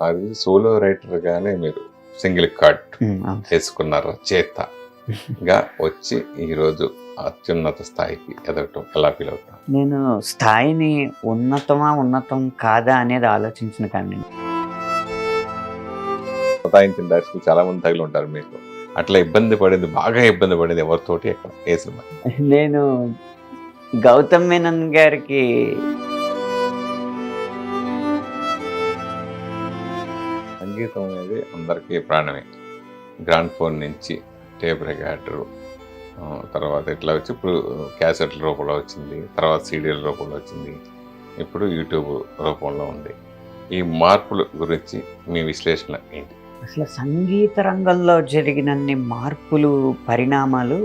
నాకు తెలిసి solo writer గానే మీరు సింగిల్ కార్డ్. చేసుకున్నారు. చేతగా వచ్చి ఈరోజు అత్యున్నత స్థాయికి ఎదగటం ఎలా ఫీల్ అవుతాం నేను స్థాయిని ఉన్నతమా ఉన్నతం కాదా అనేది ఆలోచించిన కానీ సతాయించిన డైరెక్టర్లు చాలా మంది తగిలి ఉంటారు మీకు. అట్లా ఇబ్బంది పడింది బాగా ఇబ్బంది పడింది ఎవరితోటి ఏ సినిమా? నేను గౌతమ్ మేనన్ గారికి సంగీతం అనేది అందరికీ ప్రాణమే. గ్రాండ్ ఫోన్ నుంచి టేప్ రికార్డరు తర్వాత ఇట్లా వచ్చి ఇప్పుడు క్యాసెట్ల రూపంలో వచ్చింది తర్వాత సీడీల రూపంలో వచ్చింది ఇప్పుడు యూట్యూబ్ రూపంలో ఉంది. ఈ మార్పుల గురించి మీ విశ్లేషణ ఏంటి? అసలు సంగీత రంగంలో జరిగినన్ని మార్పులు పరిణామాలు?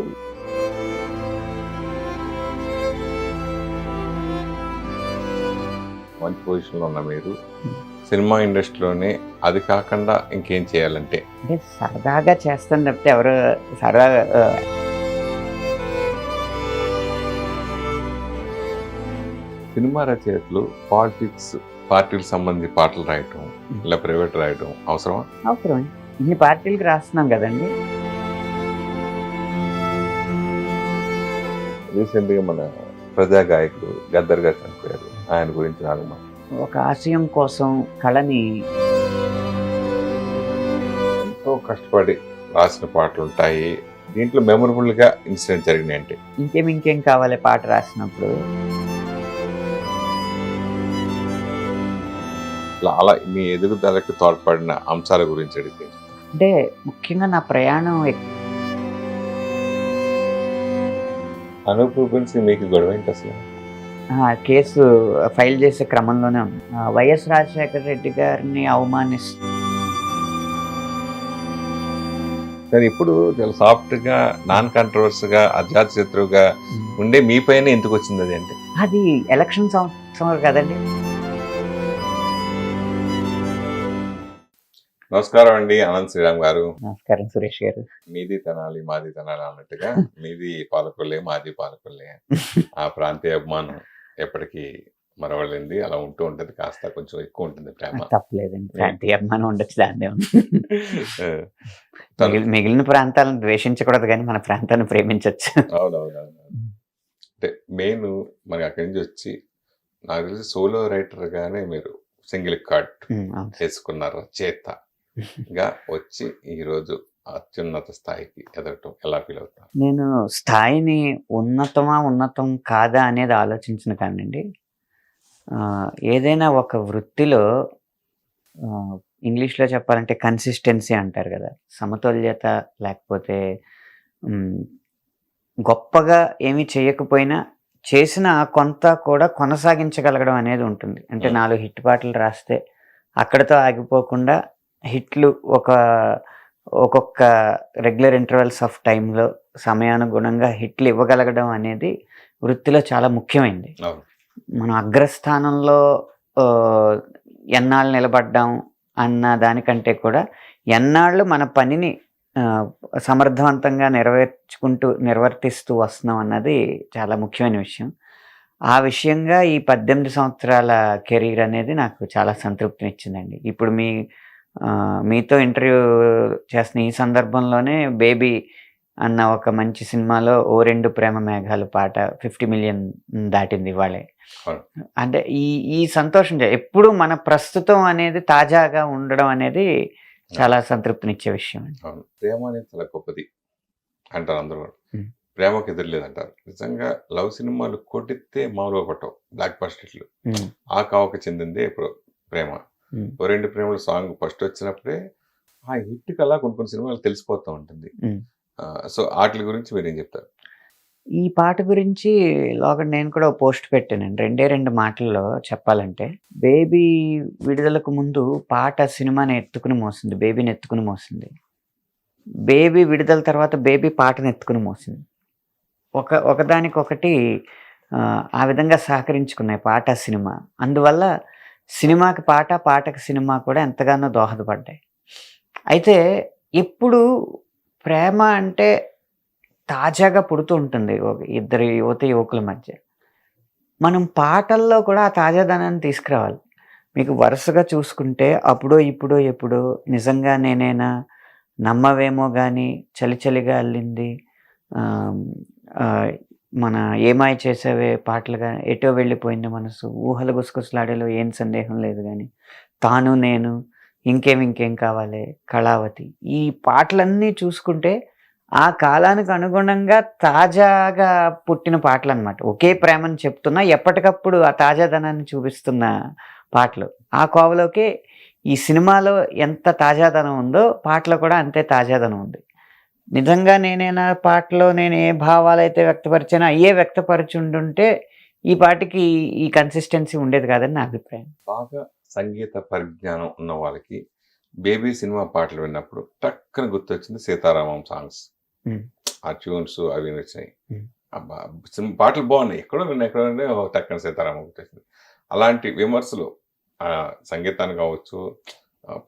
మంచి పొజిషన్లో ఉన్న మీరు. సినిమా ఇండస్ట్రీలోనే అది కాకుండా ఇంకేం చేయాలంటే? అంటే సరదాగా చేస్తాను తప్పితే ఎవరు సరదాగా సినిమా రచయితలు పాలిటిక్స్ పార్టీలకు సంబంధించి పాటలు రాయటం ఇలా ప్రైవేట్ రాయటం అవసరమా? అవసరమే. ఇన్ని పార్టీలకు రాస్తున్నాం కదండి. రీసెంట్గా మన ప్రజా గాయకుడు గద్దర్ గారు చనిపోయారు. ఆయన గురించి నాకు ఒక ఆశయం కోసం కళని ఎంతో కష్టపడి రాసిన పాటలు ఉంటాయి. దీంట్లో మెమరబుల్గా ఇన్సిడెంట్ జరిగినాయి అంటే ఇంకేం ఇంకేం కావాలి పాట రాసినప్పుడు? అలా మీ ఎదుగుదలకు తోడ్పడిన అంశాల గురించి అడిగితే. అంటే ముఖ్యంగా నా ప్రయాణం రూపెన్స్ మీకు గొడవ ఏంటి అసలు? కేసు ఫైల్ చేసే క్రమంలోనే ఉంది. వైఎస్ రాజశేఖర రెడ్డి గారిని అవమానిస్తూ కానీ ఇప్పుడు చాలా సాఫ్ట్గా నాన్ కాంట్రవర్స్గా అజాత్ శత్రువుగా ఉండే మీ పైన ఎందుకు వచ్చింది అది అంటే? అది ఎలక్షన్ సంవత్సరం కదండి. నమస్కారం అండి అనంత్ శ్రీరామ్ గారు. నమస్కారం సురేష్ గారు. మీది తనాలి మాది తనాలి అన్నట్టుగా మీది పాలకొల్లే మాది పాలకొల్లే. ఆ ప్రాంతీయ అభిమానం. ఎప్పటికీ మరవలేంది అలా ఉంటూ ఉంటది. కాస్త కొంచెం ఎక్కువ ఉంటుంది ప్రేమ. తప్పలేదండి. ప్రాంతీయ అభిమానం ఉండొచ్చు దాన్ని మిగిలిన ప్రాంతాలను ద్వేషించకూడదు కానీ మన ప్రాంతాన్ని ప్రేమించవచ్చు అవునవునవును. అంటే మెయిన్ మరి అక్కడి నుంచి వచ్చి నాకు తెలిసి సోలో రైటర్ గానే మీరు సింగిల్ కార్డ్ చేసుకున్నారు చేతగా వచ్చి ఈరోజు అత్యున్నత స్థాయికి ఎదగటం ఎలా ఫీల్ అవుతాం నేను స్థాయిని ఉన్నతమా ఉన్నతం కాదా అనేది ఆలోచించిన కానండి ఏదైనా ఒక వృత్తిలో ఇంగ్లీష్లో చెప్పాలంటే కన్సిస్టెన్సీ అంటారు కదా. సమతుల్యత లేకపోతే గొప్పగా ఏమీ చేయకపోయినా చేసిన కొంత కూడా కొనసాగించగలగడం అనేది ఉంటుంది. అంటే. నాలుగు హిట్ పాటలు రాస్తే అక్కడితో ఆగిపోకుండా హిట్లు ఒక ఒక్కొక్క రెగ్యులర్ ఇంటర్వెల్స్ ఆఫ్ టైంలో సమయానుగుణంగా హిట్లు ఇవ్వగలగడం అనేది వృత్తిలో చాలా ముఖ్యమైనది అవును. మనం అగ్రస్థానంలో ఎన్నాళ్ళు నిలబడ్డాం అన్న దానికంటే కూడా ఎన్నాళ్ళు మన పనిని సమర్థవంతంగా నెరవేర్చుకుంటూ నిర్వర్తిస్తూ వస్తున్నాం అన్నది చాలా ముఖ్యమైన విషయం. ఆ విషయంగా ఈ పద్దెనిమిది సంవత్సరాల కెరీర్ అనేది నాకు చాలా సంతృప్తినిచ్చిందండి. ఇప్పుడు మీ మీతో ఇంటర్వ్యూ చేస్తున్న ఈ సందర్భంలోనే బేబీ అన్న ఒక మంచి సినిమాలో ఓ రెండు ప్రేమ మేఘాలు పాట ఫిఫ్టీ మిలియన్ దాటింది ఇవాళే. అంటే ఈ ఈ సంతోషం ఎప్పుడు మన ప్రస్తుతం అనేది తాజాగా ఉండడం అనేది చాలా సంతృప్తినిచ్చే విషయం ప్రేమ అనేది చాలా గొప్పది అంటారు అందరూ. ప్రేమకు ఎదురులేదు అంటారు నిజంగా లవ్ సినిమాలు కొట్టితే మామూలుగా కొట్టవు. బ్లాక్ బస్టర్లు ఉమ్, ఆ కావకు చెందిందే ఇప్పుడు ప్రేమ. రెండు ప్రేమలు సాంగ్ ఫస్ట్ వచ్చినప్పుడే ఆ హిట్ కల్లా కొన్ని కొన్ని సినిమాలు తెలిసిపోతూ ఉంటుంది. సో వాటి గురించి మీరు ఏం చెప్తారు? ఈ పాట గురించి లోగడ నేను కూడా పోస్ట్ పెట్టానండి. రెండే రెండు మాటల్లో చెప్పాలంటే బేబీ విడుదలకు ముందు పాట సినిమాని ఎత్తుకుని మోసింది బేబీని ఎత్తుకుని మోసింది. బేబీ విడుదల తర్వాత బేబీ పాటను ఎత్తుకుని మోసింది. ఒక ఒకదానికొకటి ఆ విధంగా సహకరించుకున్నాయి పాట సినిమా. అందువల్ల సినిమాకి పాట పాటకి సినిమా కూడా ఎంతగానో దోహదపడ్డాయి. అయితే ఇప్పుడు ప్రేమ అంటే తాజాగా పుడుతూ ఉంటుంది ఒక ఇద్దరు యువత యువకుల మధ్య. మనం పాటల్లో కూడా ఆ తాజాదనాన్ని తీసుకురావాలి. మీకు వరుసగా చూసుకుంటే అప్పుడో ఇప్పుడో ఎప్పుడో నిజంగా నేనేనా నమ్మవేమో కానీ చలి చలిగా అల్లింది మన ఏమాయ చేసేవే పాటలు కానీ ఎటో వెళ్ళిపోయింది మనసు. ఊహలు గుసగుసలాడేలో ఏం సందేహం లేదు కానీ తాను నేను ఇంకేం ఇంకేం కావాలి కళావతి. ఈ పాటలన్నీ చూసుకుంటే ఆ కాలానికి అనుగుణంగా తాజాగా పుట్టిన పాటలు అనమాట ఒకే ప్రేమను చెప్తున్నా ఎప్పటికప్పుడు ఆ తాజాదనాన్ని చూపిస్తున్న పాటలు. ఆ కోవలోకి ఈ సినిమాలో ఎంత తాజాదనం ఉందో పాటలో కూడా అంతే తాజాదనం ఉంది. నిజంగా నేనేనా పాటలో నేను ఏ భావాలు అయితే వ్యక్తపరిచానో అయ్యే వ్యక్తపరచుండుంటే ఈ పాటకి ఈ కన్సిస్టెన్సీ ఉండేది కాదని నా అభిప్రాయం. బాగా సంగీత పరిజ్ఞానం ఉన్న వాళ్ళకి బేబీ సినిమా పాటలు విన్నప్పుడు టక్కన గుర్తొచ్చింది సీతారామం సాంగ్స్. ఆ ట్యూన్స్ అవి సినిమా పాటలు బాగున్నాయి. ఎక్కడో విన్నా ఎక్కడో టక్కన సీతారామం గుర్తొచ్చింది. అలాంటి విమర్శలు ఆ సంగీతాన్ని కావచ్చు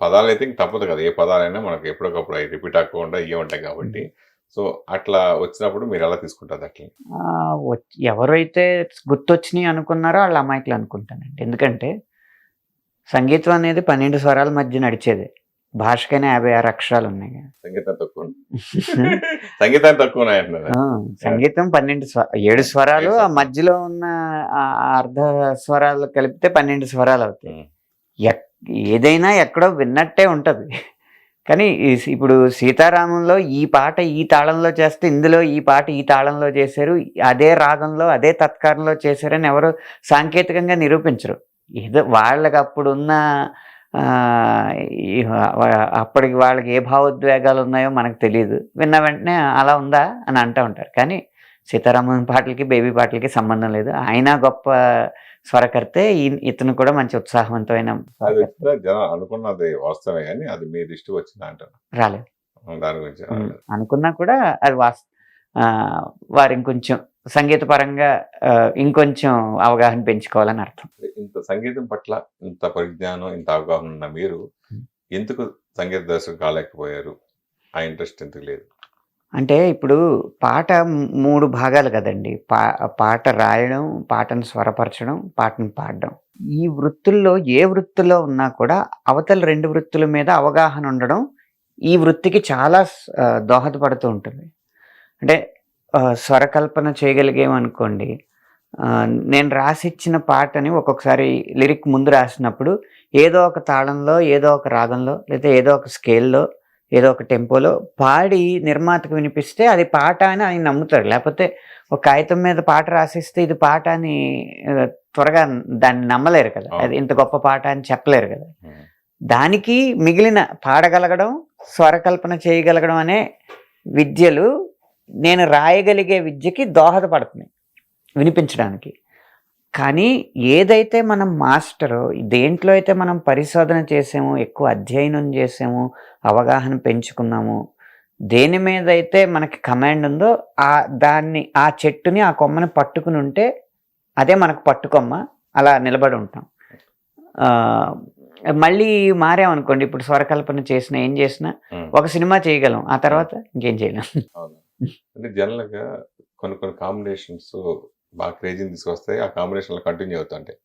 పదాలు అయితే ఇంక తప్పదు కదా. ఏ పదాలైనా మనకు ఎప్పటికప్పుడు అవి రిపీట్ అవ్వకుండా ఇవే ఉంటాయి కాబట్టి. సో అట్లా వచ్చినప్పుడు మీరు ఎలా తీసుకుంటారు అట్లా ఎవరైతే గుర్తొచ్చినాయి అనుకున్నారో వాళ్ళ అమాయకులు అనుకుంటానండి. ఎందుకంటే సంగీతం అనేది పన్నెండు స్వరాల మధ్య నడిచేది. భాషకైనా యాభై ఆరు అక్షరాలు ఉన్నాయి. సంగీతం తక్కువ సంగీతాన్ని తక్కువ సంగీతం పన్నెండు స్వ ఏడు స్వరాలు ఆ మధ్యలో ఉన్న అర్ధ స్వరాలు కలిపితే పన్నెండు స్వరాలు అవుతాయి. ఏదైనా ఎక్కడో విన్నట్టే ఉంటుంది. కానీ ఇప్పుడు సీతారామంలో ఈ పాట ఈ తాళంలో చేస్తే ఇందులో ఈ పాట ఈ తాళంలో చేశారు అదే రాగంలో అదే తత్కారంలో చేశారని ఎవరు సాంకేతికంగా నిరూపించరు. ఏదో వాళ్ళకి అప్పుడున్న ఉన్న అప్పటికి వాళ్ళకి ఏ భావోద్వేగాలు ఉన్నాయో మనకు తెలియదు విన్న వెంటనే అలా ఉందా అని అంటూ ఉంటారు. కానీ సీతారామన్ పాటలకి బేబీ పాటలకి సంబంధం లేదు. ఆయన గొప్ప స్వరకర్తే ఇతను కూడా మంచి ఉత్సాహవంతమైన జనం అనుకున్నది వాస్తవమే కానీ అది మీ దృష్టికి వచ్చింది అంటారు. రాలేదు. దాని గురించి అనుకున్నా కూడా అది వాస్ వారు ఇంకొంచెం సంగీత పరంగా ఇంకొంచెం అవగాహన పెంచుకోవాలని అర్థం. ఇంత సంగీతం పట్ల ఇంత పరిజ్ఞానం ఇంత అవగాహన ఉన్న మీరు. ఎందుకు సంగీత దర్శకులు కాలేకపోయారు? ఆ ఇంట్రెస్ట్ ఎందుకు లేదు? అంటే ఇప్పుడు పాట మూడు భాగాలు కదండి. పా పాట రాయడం పాటను స్వరపరచడం పాటను పాడడం. ఈ వృత్తుల్లో ఏ వృత్తిలో ఉన్నా కూడా అవతల రెండు వృత్తుల మీద అవగాహన ఉండడం ఈ వృత్తికి చాలా దోహదపడుతూ ఉంటుంది. అంటే స్వరకల్పన చేయగలిగేమనుకోండి నేను రాసిచ్చిన పాటని ఒక్కొక్కసారి లిరిక్ ముందు రాసినప్పుడు ఏదో ఒక తాళంలో ఏదో ఒక రాగంలో లేదా ఏదో ఒక స్కేల్లో ఏదో ఒక టెంపోలో పాడి నిర్మాతకు వినిపిస్తే అది పాట అని ఆయన నమ్ముతాడు లేకపోతే ఒక కాగితం మీద పాట రాసిస్తే ఇది పాట అని త్వరగా దాన్ని నమ్మలేరు కదా. అది ఇంత గొప్ప పాట అని చెప్పలేరు కదా. దానికి మిగిలిన పాడగలగడం స్వరకల్పన చేయగలగడం అనే విద్యలు నేను రాయగలిగే విద్యకి దోహదపడుతున్నాయి వినిపించడానికి కానీ ఏదైతే మనం మాస్టరో దేంట్లో అయితే మనం పరిశోధన చేసామో ఎక్కువ అధ్యయనం చేసామో అవగాహన పెంచుకున్నామో దేని మీద అయితే మనకి కమాండ్ ఉందో ఆ దాన్ని ఆ చెట్టుని ఆ కొమ్మని పట్టుకుని ఉంటే అదే మనకు పట్టుకొమ్మ అలా నిలబడి ఉంటాం. మళ్ళీ మారామనుకోండి ఇప్పుడు స్వరకల్పన చేసిన ఏం చేసినా. ఒక సినిమా చేయగలం ఆ తర్వాత ఇంకేం చేయలేం. అవును. అంటే జనరల్గా కొన్ని కొన్ని కాంబినేషన్స్ బాగా క్రేజీని తీసుకొస్తాయి. ఆ కాంబినేషన్లో కంటిన్యూ అవుతుంటాయి.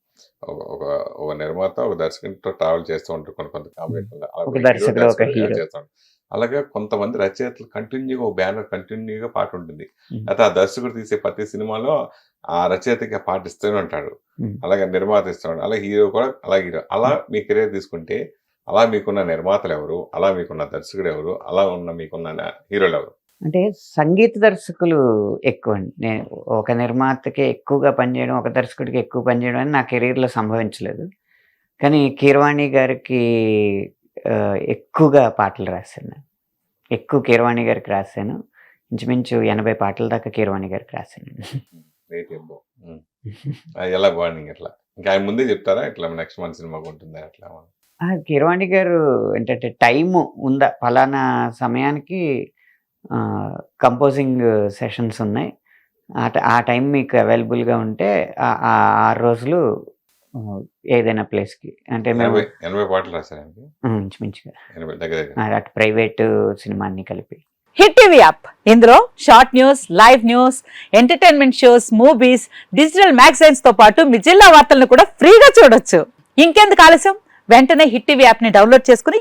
ఒక ఒక ఒక నిర్మాత ఒక దర్శకునితో ట్రావెల్ చేస్తూ ఉంటారు కొన్ని కొంత కాంబినేషన్ అలాగే కొంతమంది రచయితలు కంటిన్యూగా ఒక బ్యానర్ కంటిన్యూగా పాట ఉంటుంది. అయితే ఆ దర్శకుడు తీసే ప్రతి సినిమాలో ఆ రచయితకి పాట ఇస్తూనే ఉంటాడు. అలాగే నిర్మాత ఇస్తున్నాడు అలా హీరో కూడా అలా హీరో. అలా మీ కెరీర్ తీసుకుంటే అలా మీకున్న నిర్మాతలు ఎవరు? అలా మీకున్న దర్శకుడు ఎవరు? అలా ఉన్న మీకున్న హీరోలు ఎవరు? అంటే సంగీత దర్శకులు ఎక్కువ అండి నేను ఒక నిర్మాతకి ఎక్కువగా పనిచేయడం ఒక దర్శకుడికి ఎక్కువ పనిచేయడం అని నా కెరీర్లో సంభవించలేదు. కానీ కీరవాణి గారికి ఎక్కువగా పాటలు రాశాను. ఎక్కువ కీరవాణి గారికి రాశాను. ఇంచుమించు ఎనభై పాటల దాకా కీరవాణి గారికి రాశాను. ఎలా బాగుంది ఇట్లా? ఇంకా ఆయన ముందే చెప్తారా? ఇట్లా నెక్స్ట్ మంత్ సినిమాకి ఉంటుంది? అట్లా కీరవాణి గారు ఏంటంటే టైం ఉందా? పలానా సమయానికి కంపోజింగ్ సెషన్స్ ఉన్నాయి. ఆ ట- ఆ టైం మీకు అవైలబుల్గా ఉంటే ఆ- ఆ ఆరు రోజులు ఏదైనా ప్లేస్కి అంటే మేము ఎనభై పాటలు రాశారండి. ఇంచుమించుగా అటు ప్రైవేట్ సినిమా అన్ని కలిపి హిట్ టీవీ యాప్ ఇందులో short news live news entertainment shows movies digital మ్యాగజైన్స్తో పాటు మీ జిల్లా వార్తలను కూడా ఫ్రీగా చూడొచ్చు. ఇంకెందుకు ఆలస్యం? వెంటనే హిట్ టీవీ యాప్ని డౌన్లోడ్ చేసుకుని